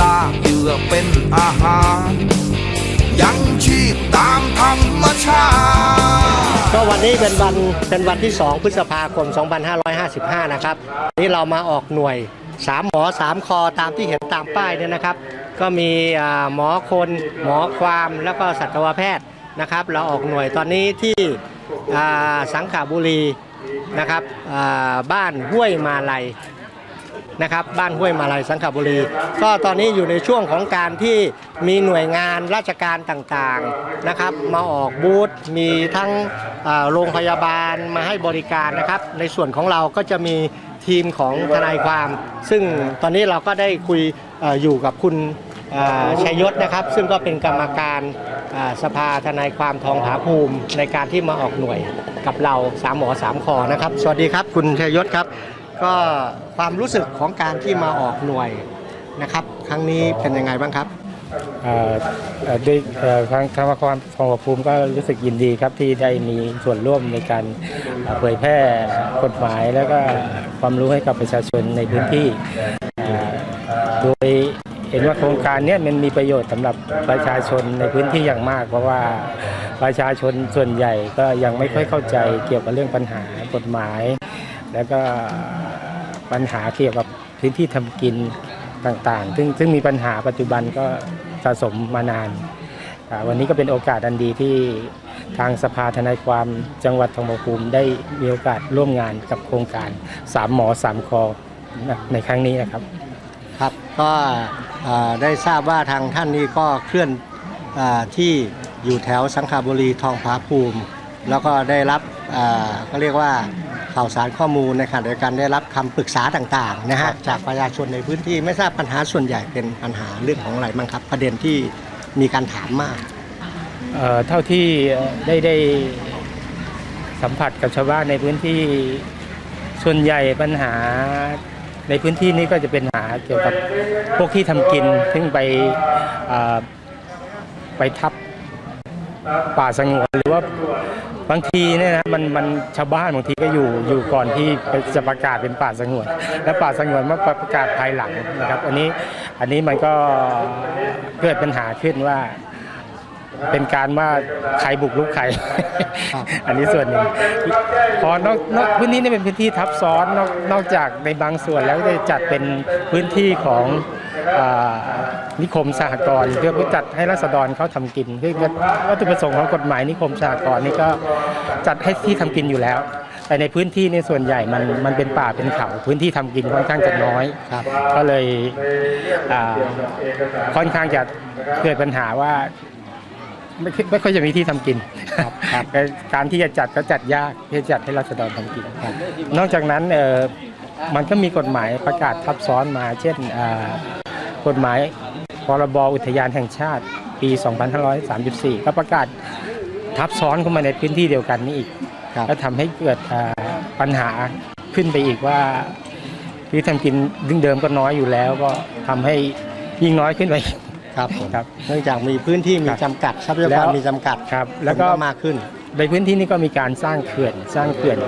ลาเหยื่อเป็นอาหาร ยังชีพตามธรรมชาติก็วันนี้เป็นวันเป็นวันที่ 2 พฤษภาคม 2555 นะครับ นี่เรามาออกหน่วย 3 หมอ 3 คอตามที่เห็นตามป้ายเนี่ยนะครับ ก็มีหมอคน หมอความแล้วก็สัตวแพทย์นะครับ เราออกหน่วยตอนนี้ที่สังขบุรีนะครับบ้านห้วยมาลัย นะครับบ้านห้วยมาลัยสังขบุรี ก็ตอนนี้อยู่ในช่วงของการที่มีหน่วยงานราชการต่างๆนะครับมาออกบูธมีทั้งโรงพยาบาลมาให้บริการนะครับ ในส่วนของเราก็จะมีทีมของทนายความ ซึ่งตอนนี้เราก็ได้คุยออยู่กับคุณชัยยศนะครับ ซึ่งก็เป็นกรรมการสภาทนายความทองผาภูมิในการที่มาออกหน่วยกับเราสามหมอสามคอนะครับ สวัสดีครับคุณชัยยศครับ ก็ความรู้สึกของการที่มาออกหน่วยนะครับ ครั้งนี้เป็นยังไงบ้างครับด้วยเอ่อทางทางความทองภูมิก็รู้สึกยินดีครับที่ได้มีส่วนร่วมในการเผยแพร่กฎหมาย แล้วก็ความรู้ให้กับประชาชนในพื้นที่ โดยเห็นว่าโครงการนี้มันมีประโยชน์สำหรับประชาชนในพื้นที่อย่างมาก เพราะว่าประชาชนส่วนใหญ่ก็ยังไม่ค่อยเข้าใจเกี่ยวกับเรื่องปัญหากฎหมาย แล้วก็ปัญหาเกี่ยวกับพื้นที่ทำกินต่างๆ ซึ่งซึ่งมีปัญหาปัจจุบันก็สะสมมานาน วันนี้ก็เป็นโอกาสอันดีที่ทางสภาทนายความจังหวัดทองผาภูมิได้มีโอกาสร่วมงานกับโครงการ3หมอ3คอในครั้งนี้นะครับครับก็ได้ทราบว่าทางท่านนี้ก็เคลื่อนอที่อยู่แถวสังขาบุรีทองผาภูมิ แล้วก็ได้รับเอ่อก็เรียกว่า ข่าวสารข้อมูลในขณะเดียวกันได้รับคำปรึกษาต่างๆนะฮะจากประชาชนในพื้นที่ไม่ทราบปัญหาส่วนใหญ่เป็นปัญหาเรื่องของอะไรบ้างครับ ประเด็นที่มีการถามมากเอ่อเท่าที่ได้ได้สัมผัสกับชาวบ้านในพื้นที่ส่วนใหญ่ปัญหาในพื้นที่นี้ก็จะเป็นปัญหาเกี่ยวกับพวกที่ทำกินซึ่งไปเอ่อไปทับ ป่าสงวนหรือว่าบางทีเนี่ยนะมันมันชาวบ้านบางทีก็อยู่อยู่ก่อนที่จะประกาศเป็นป่าสงวน และป่าสงวนมาประกาศภายหลังนะครับ อันนี้อันนี้มันก็เกิดปัญหาขึ้นว่าเป็นการว่าใครบุกรุกใคร อันนี้ส่วนหนึ่งพอนอกนอกพื้นที่นี่เป็นพื้นที่ทับซ้อนนอกนอกจากในบางส่วนแล้วได้จัดเป็นพื้นที่ของ นิคมสหกรณ์เพื่อจัดให้รัษฎรเขาทำกินคือวัตถุประสงค์ของกฎหมายนิคมสหกรณ์นี่ก็จัดให้ที่ทำกินอยู่แล้ว แต่ในพื้นที่ในส่วนใหญ่มันมันเป็นป่าเป็นเขาพื้นที่ทำกินค่อนข้างจะน้อยครับก็เลยอ่าค่อนข้างจะเกิดปัญหาว่าไม่ค่อยไม่ค่อยจะมีที่ทำกินครับครับแต่การที่จะจัดก็จัดยากที่จะจัดให้รัษฎรทำกินนอกจากนั้นเอ่อมันก็มีกฎหมายประกาศทับซ้อนมา เช่นอ่า กฎหมายพรบอุทยานแห่งชาติปี 2534 ก็ประกาศทับซ้อนเข้ามาในพื้นที่เดียวกันนี่อีกครับแล้วทำให้เกิดอ่าปัญหาขึ้นไปอีกว่าที่ทำกินดึงเดิมก็น้อยอยู่แล้ว ก็ทำให้ยิ่งน้อยขึ้นไปอีกครับผมครับเนื่องจากมีพื้นที่มีจำกัดทรัพยากรมีจำกัดครับ แล้วก็คนมากขึ้น ในพื้นที่นี้ก็มีการสร้างเขื่อนสร้างเขื่อน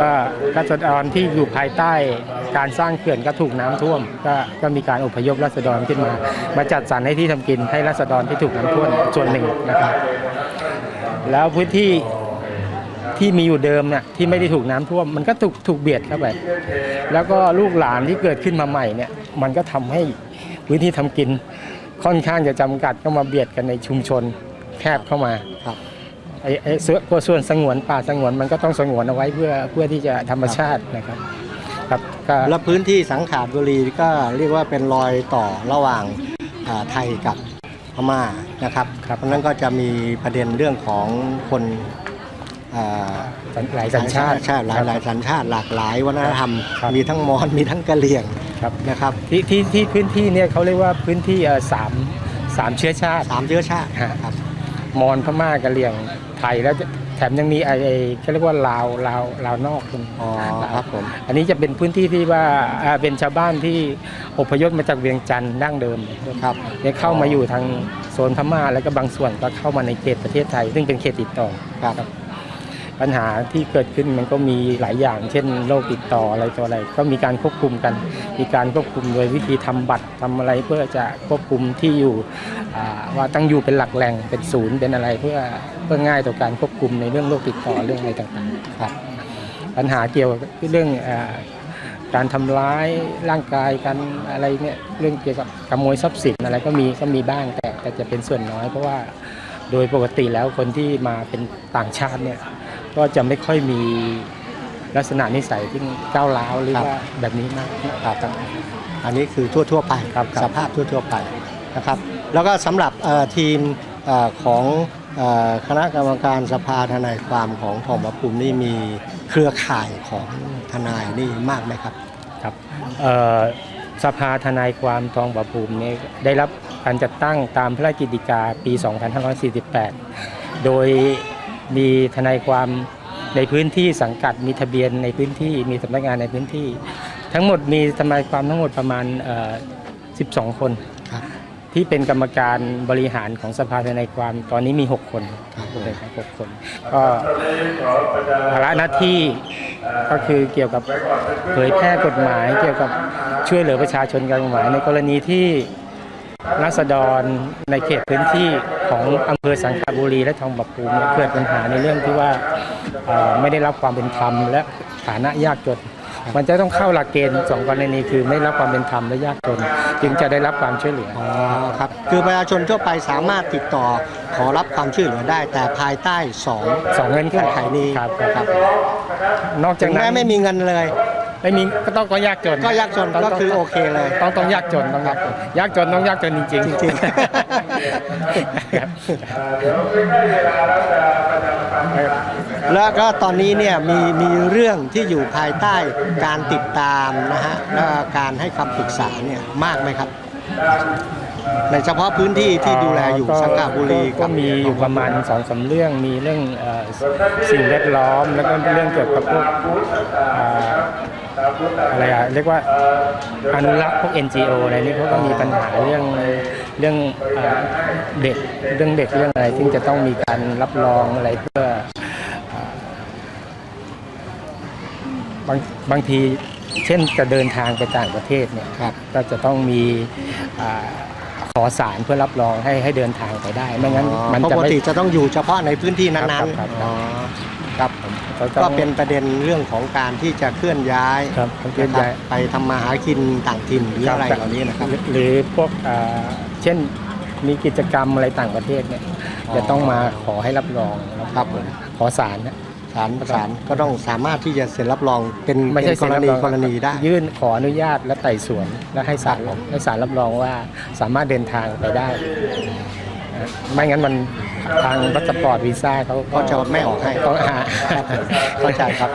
ก็รัษฎรที่อยู่ภายใต้การสร้างเขื่อนก็ถูกน้ำท่วม ก็ก็มีการอพยพรัษฎรขึ้นมา มาจัดสรรให้ที่ทำกินให้รัษฎรที่ถูกน้ำท่วมส่วนหนึ่งนะครับแล้วพื้นที่ที่มีอยู่เดิมเนี่ยที่ไม่ได้ถูกน้ำท่วม มันก็ถูกถูกเบียดเข้าไปแล้วก็ลูกหลานที่เกิดขึ้นมาใหม่เนี่ยมันก็ทำให้พื้นที่ทำกินค่อนข้างจะจำกัดก็มาเบียดกันในชุมชนแคบเข้ามาครับ ไอ้ไอ้ส่วนตัวส่วนสงวนป่าสงวนมันก็ต้องสงวนเอาไว้เพื่อเพื่อที่จะธรรมชาตินะครับครับก็แล้วพื้นที่สังขารบุรีก็เรียกว่าเป็นรอยต่อระหว่างอ่าไทยกับพม่านะครับ เพราะฉะนั้นก็จะมีประเด็นเรื่องของคนอ่า หลายสัญชาติใช่หลายหลายสัญชาติหลากหลายวัฒนธรรม ครับ มีทั้งมอญมีทั้งกะเหรี่ยงครับนะครับที่ที่ที่พื้นที่เนี่ยเขาเรียกว่าพื้นที่เอ่อสามสามเชื้อชาติ สามเชื้อชาติฮะครับ มอญพม่ากะเหรี่ยงไทยแล้วแถมยังมีไอ้ไอ้เขาเรียกว่าลาวลาวลาวนอกคุณอ๋อครับผมอันนี้จะเป็นพื้นที่ที่ว่าอ่าเป็นชาวบ้านที่อพยพมาจากเวียงจันทร์ดั้งเดิมครับเนี่ยเข้ามาอยู่ทางโซนพม่าแล้วก็บางส่วนก็เข้ามาในเขตประเทศไทย ซึ่งเป็นเขตติดต่อครับครับ ปัญหาที่เกิดขึ้นมันก็มีหลายอย่าง เช่นโรคติดต่ออะไรตัวอะไร ก็มีการควบคุมกัน มีการควบคุมโดยวิธีทำบัตรทำอะไรเพื่อจะควบคุมที่อยู่ว่าตั้งอยู่เป็นหลักแหล่งเป็นศูนย์เป็นอะไรเพื่อเพื่อง่ายต่อการควบคุมในเรื่องโรคติดต่อเรื่องอะไรต่างๆครับปัญหาเกี่ยวกับเรื่องการทำร้ายร่างกายกันอะไรเนี่ยเรื่องเกี่ยวกับขโมยทรัพย์สินอะไรก็มีก็มีบ้างแต่แต่จะเป็นส่วนน้อยเพราะว่าโดยปกติแล้วคนที่มาเป็นต่างชาติเนี่ย ก็จะไม่ค่อยมีลักษณะนิสัยที่ก้าวร้าวหรือครับว่าแบบนี้มากครับอันนี้คือทั่วๆไปครับครับสภาพทั่วๆไปนะครับ แล้วก็สำหรับเอ่อทีมเอ่อของเอ่อคณะกรรมการสภาทนายความของทองผาภูมินี่มีเครือข่ายของทนายนี่มากไหมครับครับเอ่อสภาทนายความทองบภูมิเนี่ยได้รับการจัดตั้งตามพระราชกิจกาปี 2548 โดย มีทนายความในพื้นที่สังกัดมีทะเบียนในพื้นที่มีสำนักงานในพื้นที่ ทั้งหมดมีทนายความทั้งหมดประมาณเอ่อ12 คนครับที่เป็นกรรมการบริหารของสภาทนายความตอนนี้มี 6 คนครับเลยครับหกคน ก็ภาระหน้าที่ก็คือเกี่ยวกับเผยแพร่กฎหมาย เกี่ยวกับช่วยเหลือประชาชนการกฎหมายในกรณีที่ รัษฎรในเขตพื้นที่ของอำเภอสังขบุรีและทองบักภูมิเนี่ยเกิดปัญหาในเรื่องที่ว่าเอ่อไม่ได้รับความเป็นธรรม และฐานะยากจน มันจะต้องเข้าหลักเกณฑ์สองกรณีคือไม่รับความเป็นธรรมและยากจน จึงจะได้รับความช่วยเหลืออ๋อครับคือประชาชนทั่วไปสามารถติดต่อขอรับความช่วยเหลือได้ แต่ภายใต้สองสองเงื่อนไขเงื่อนไขนี้ครับครับนอกถึจากงนั้แม้นไม่มีเงินเลย ไม่มีก็ต้องก็ยากจนก็ยากจนต้งก็คือโอเคเลย ต้องต้องยากจนต้องยากจนยากจนต้องยากจนจริงๆจริงครับแล้วก็ตอนนี้เนี่ยมีมีเรื่องที่อยู่ภายใต้การติดตามนะฮะและการให้คำปรึกษาเนี่ยมากไหมครับในเฉพาะพื้นที่ที่ดูแลอยู่ก็สังขบุรีก็มีอยู่ประมาณสองสามเรื่องมีเรื่องเอ่อสิ่งแวดล้อม แล้วก็เรื่องเกี่ยวกับพวกเอ่ออะไรอะเรียกว่าอนุรักษ์พวก NGO อะไรนี่เขาก็มีปัญหาเรื่องเรื่องเอ่อเด็กเรื่องเด็กเรื่องอะไรที่จะต้องมีการรับรองอะไรเพื่อเอ่อบางบางทีเช่นจะเดินทางไปต่างประเทศเนี่ยครับก็จะต้องมีอ่าขอสารเพื่อรับรองให้ให้เดินทางไปได้ ไม่งั้นมันเพราะจะปกไม่ติจะต้องอยู่เฉพาะในพื้นที่นั้นครับครับๆอ๋อครับผมเขาต้อง ก็เป็นประเด็นเรื่องของการที่จะเคลื่อนย้ายครับเคลื่อนย้ายะครับไปทำมาหากินต่างถิ่นหรืออะไรเหล่านี้นะครับ หรือหรือพวกอ่าเช่นมีกิจกรรมอะไรต่างประเทศเนี่ยอ๋อจะต้องมาขอให้รับรองครับผมขอสารนะศาลศาลก็ต้องสามารถที่จะเซ็นรับรองเป็นไม่ใช่เป็นกรณีเซ็นบกรณีได้ ยื่นขออนุญาตและไต่สวนและให้ศาลครับผมให้ศาลรับรองว่าสามารถเดินทางไปได้นะ ไม่งั้นมันทางพาสปอร์ตวีซ่าเขาก็จะไม่ออกให้ต้องหาเข้าใจครับ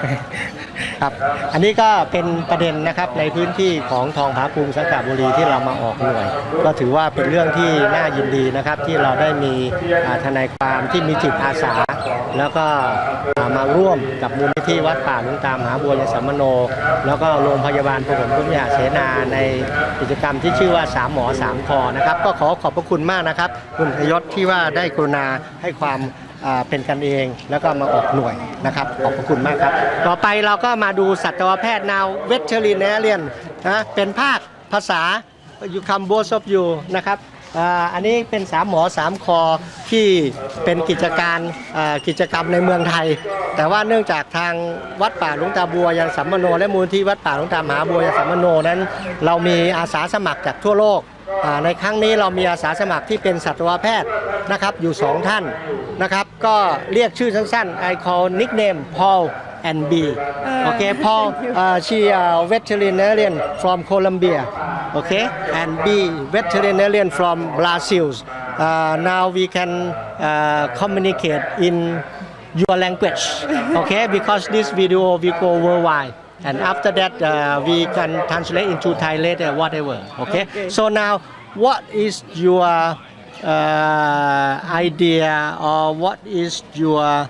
ครับ อันนี้ก็เป็นประเด็นนะครับในพื้นที่ของทองผาภูมิสังขบุรีที่เรามาออกหน่วย ก็ถือว่าเป็นเรื่องที่น่ายินดีนะครับที่เราได้มีอ่าทนายความที่มีจิตอาสา แล้วก็อ่า มาร่วมกับมูลนิธิวัดป่าหลุงตามหาบัวยสัมมโน แล้วก็โรงพยาบาลพหลพุทธยาเสนาในกิจกรรมที่ชื่อว่าสามหมอสามคอนะครับ ก็ขอขอบพระคุณมากนะครับ คุณพยศที่ว่าได้กรุณาให้ความเป็นกันเองแล้วก็มาออกหน่วยนะครับ ขอบพระคุณมากครับ ต่อไปเราก็มาดูสัตวแพทย์นาวเวชรินเรียนนะเป็นภาคภาษาอยู่คำโบสบอยู่นะครับ อ่าอันนี้เป็นสามหมอสามคอที่เป็นกิจการอ่ากิจกรรมในเมืองไทย แต่ว่าเนื่องจากทางวัดป่าหลวงตาบัวยันสัมมโน และมูลที่วัดป่าหลวงตามหาบัวยันสัมมโนนั้น เรามีอาสาสมัครจากทั่วโลกอ่าในครั้งนี้เรามีอาสาสมัครที่เป็นสัตวแพทย์นะครับอยู่สองท่านนะครับก็เรียกชื่อสั้นๆ I call nickname Paul and B โอ เค Paul uh, she uh, veterinarian from Colombia. Okay and B veterinarian from Brazil. Uh, now we can uh, communicate in your language. Okay because this video will go worldwide. And after that uh, we can translate into Thai later whatever. Okay. so now what is your uh, idea or what is your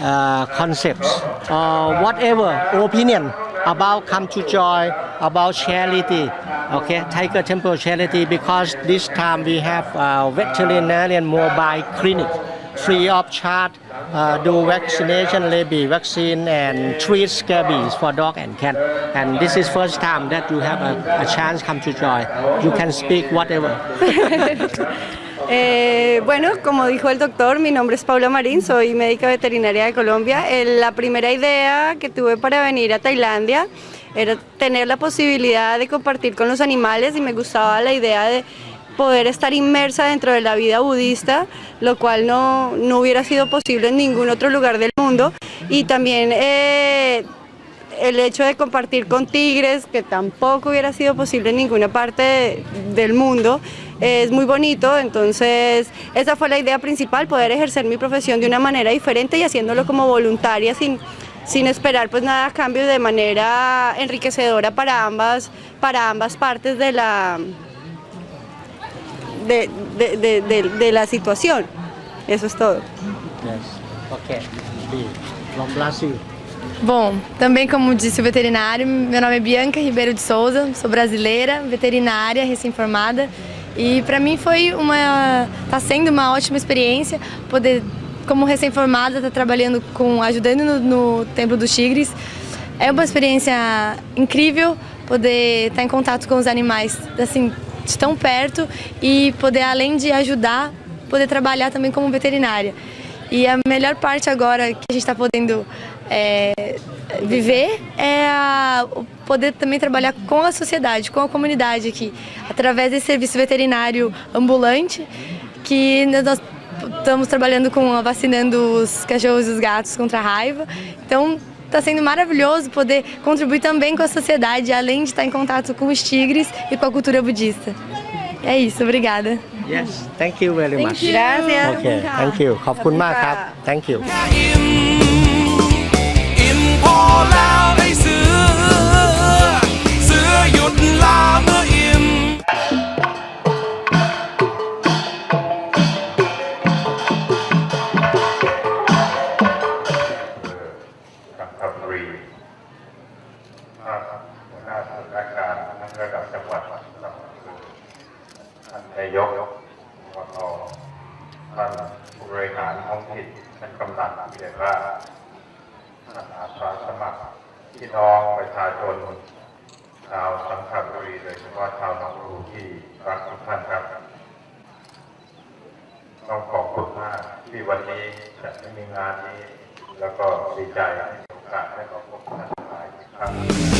uh, concepts. Or whatever opinion about come to joy about charity okay tiger temple charity because this time we have uh, veterinarian mobile clinic free of charge uh, do vaccination rabies vaccine and treat scabies for dog and cat. And this is first time that you have a, a chance come to joy you can speak whatever Eh, bueno, como dijo el doctor, mi nombre es Paula Marín, soy médica veterinaria de Colombia. La primera idea que tuve para venir a Tailandia era tener la posibilidad de compartir con los animales y me gustaba la idea de poder estar inmersa dentro de la vida budista, lo cual no, no hubiera sido posible en ningún otro lugar del mundo. Y también eh, el hecho de compartir con tigres, que tampoco hubiera sido posible en ninguna parte de- del mundo, es muy bonito. Entonces, esa fue la idea principal, poder ejercer mi profesión de una manera diferente y haciéndolo como voluntaria, sin, sin esperar pues nada a cambio, de manera enriquecedora para ambas, para ambas partes de la, de, de- de- de- de la situación. Eso es todo. yes okay Bom, também como disse o veterinário, meu nome é Bianca Ribeiro de Souza, sou brasileira, veterinária, recém-formada. E para mim foi uma, tá sendo uma ótima experiência poder, como recém-formada, estar trabalhando com, ajudando no, no Templo dos Tigres. É uma experiência incrível poder estar em contato com os animais, assim, de tão perto e poder, além de ajudar, poder trabalhar também como veterinária. E a melhor parte agora que a gente está podendo é, viver é a- poder também trabalhar com a sociedade, com a comunidade aqui, através desse serviço veterinário ambulante, que nós estamos trabalhando com vacinando os cachorros e os gatos contra a raiva. Então está sendo maravilhoso poder contribuir também com a sociedade, além de estar em contato com os tigres e com a cultura budista. É isso, obrigada. yes thank you very much Gracias. okay thank you ขอบคุณมากครับ thank you ชาวสังขบุรีโดยเฉพาะชาวหนองรูที่รักทุกท่านครับต้องขอบคุณมากที่วันนี้จะได้มีงานนี้ แล้วก็ดีใจที่มีโอกาสได้มาพบท่านหลายครั้ง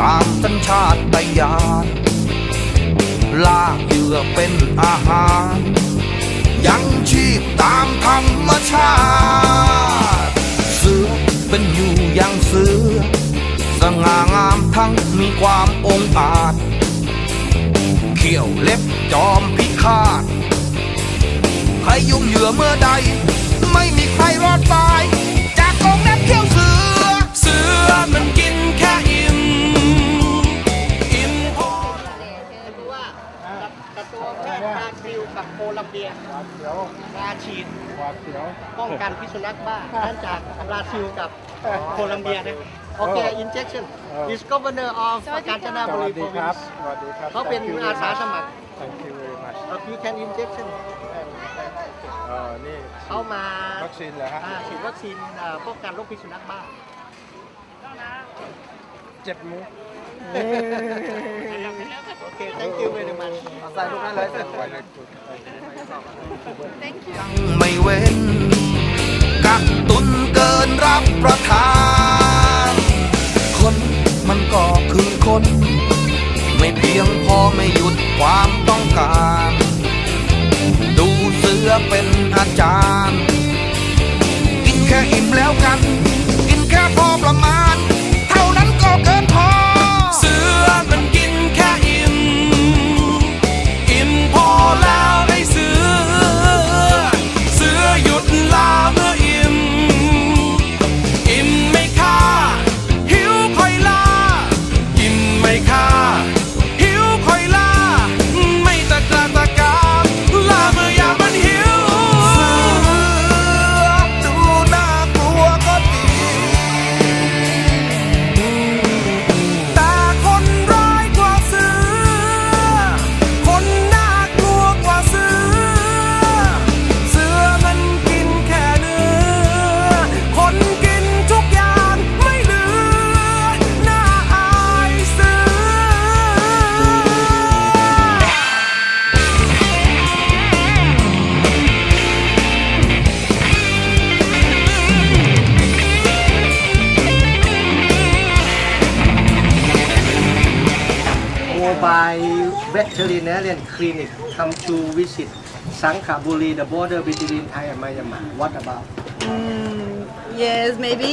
ตามสัญชาตญาณล่าเหยื่อเป็นอาหาร ยังชีพตามธรรมชาติ เสือเป็นอยู่อย่างเสือ สง่างามทั้งมีความองอาจ เขี้ยวเล็บจอมพิฆาตใครยุ่งเหยื่อเมื่อใด ไม่มีใครรอดตาย จากกองนักเขี้ยวเสือ เสือมันกิน ทย์บราซิลกับโคลัมเบียราฉีดป้องกันพิษสุนัขบ้านั่นจากบราซิลกับโคลัมเบียนะโอเค injection is governor of กาญจนบุรี province สวัสดีครับเขาเป็นอาสาสมัคร Thank you very much you can injection เออนี่เขามาวัคซีนเหรอฮะอ่าฉีดวัคซีนอ่าป้องกันโรคพิษสุนัขบ้าเจ็บมุก โอเค thank you very much ใส่ลูกนั้นเลยยังไม่เว้น กักตุนเกินรับประทาน คนมันก็คือคน ไม่เพียงพอไม่หยุดความต้องการ ดูเสือเป็นอาจารย์ กินแค่อิ่มแล้วกัน Thai veterinarian clinic come to visit Sangkhaburi, the border between Thai and Myanmar. What about? Mm, yes, maybe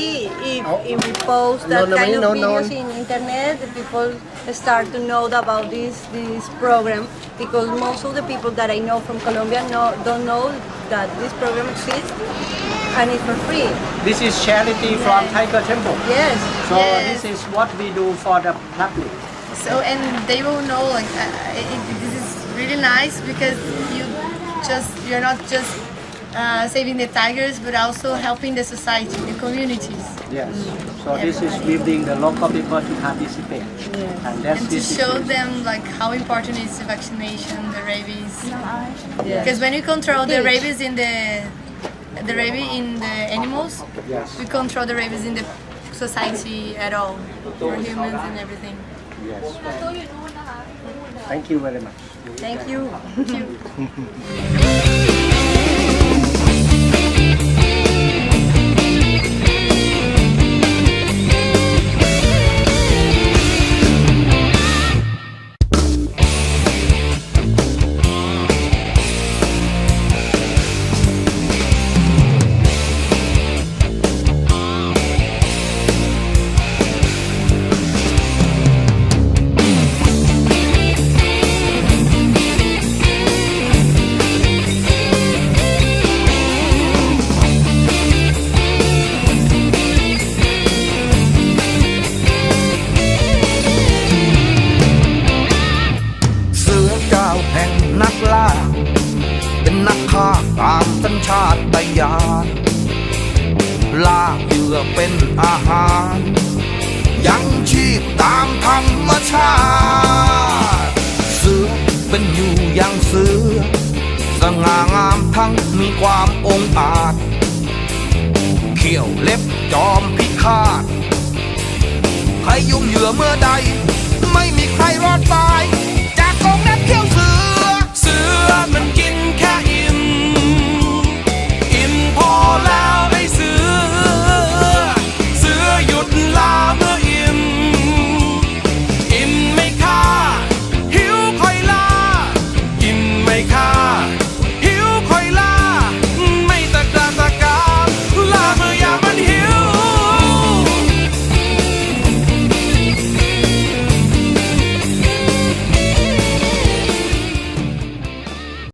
if, Oh. if we post that no, kind no, of no. videos in internet, the people start to know about this this program because most of the people that I know from Colombia don't know that this program exists and it's for free. This is charity from Tiger Temple. Yes. So Yes. this is what we do for the public. So and they will know like uh, it, this is really nice because you just you're not just uh, saving the tigers but also helping the society, the communities, Yes. So this is building the local people to participate. And that's and to this is show them like how important is the vaccination, the rabies. Yes. Because when you control the rabies in the the rabies in the animals, Yes. we control the rabies in the society at all for humans and everything. Yes. Thank you very much. Thank you. ใ